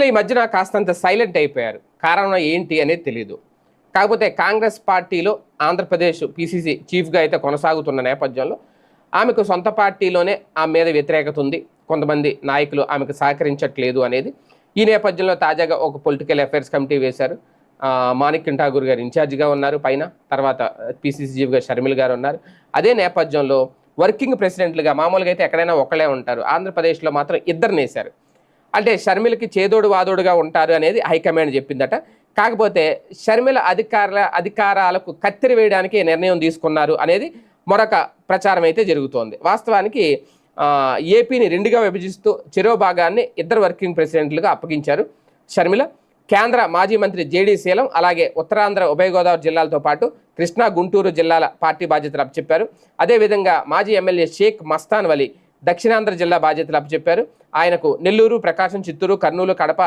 షర్మిల ఈ మధ్యన కాస్తంత సైలెంట్ అయిపోయారు. కారణం ఏంటి అనేది తెలియదు కాకపోతే కాంగ్రెస్ పార్టీలో ఆంధ్రప్రదేశ్ పిసిసి చీఫ్గా అయితే కొనసాగుతున్న నేపథ్యంలో ఆమెకు సొంత పార్టీలోనే ఆమె మీద వ్యతిరేకత ఉంది. కొంతమంది నాయకులు ఆమెకు సహకరించట్లేదు అనేది. ఈ నేపథ్యంలో తాజాగా ఒక పొలిటికల్ అఫైర్స్ కమిటీ వేశారు. మాణిక్ ఠాగూర్ గారు ఇన్ఛార్జిగా ఉన్నారు పైన. తర్వాత పిసిసి చీఫ్గా షర్మిల్ గారు ఉన్నారు. అదే నేపథ్యంలో వర్కింగ్ ప్రెసిడెంట్లుగా మామూలుగా అయితే ఎక్కడైనా ఒకళ్ళే ఉంటారు. ఆంధ్రప్రదేశ్లో మాత్రం ఇద్దరిని వేశారు. అంటే షర్మిలకి చేదోడు వాదోడుగా ఉంటారు అనేది హైకమాండ్ చెప్పిందట. కాకపోతే షర్మిల అధికారుల అధికారాలకు కత్తిరి వేయడానికి నిర్ణయం తీసుకున్నారు అనేది మరొక ప్రచారం అయితే జరుగుతోంది. వాస్తవానికి ఏపీని రెండుగా విభజిస్తూ చెరో భాగాన్ని ఇద్దరు వర్కింగ్ ప్రెసిడెంట్లుగా అప్పగించారు షర్మిల. కేంద్ర మాజీ మంత్రి జేడీ శీలం అలాగే ఉత్తరాంధ్ర ఉభయ గోదావరి జిల్లాలతో పాటు కృష్ణా గుంటూరు జిల్లాల పార్టీ బాధ్యతలు అప్పచెప్పారు. అదేవిధంగా మాజీ ఎమ్మెల్యే షేక్ మస్తాన్ వలి దక్షిణాంధ్ర జిల్లా బాధ్యతలు అప్పచెప్పారు. ఆయనకు నెల్లూరు ప్రకాశం చిత్తూరు కర్నూలు కడప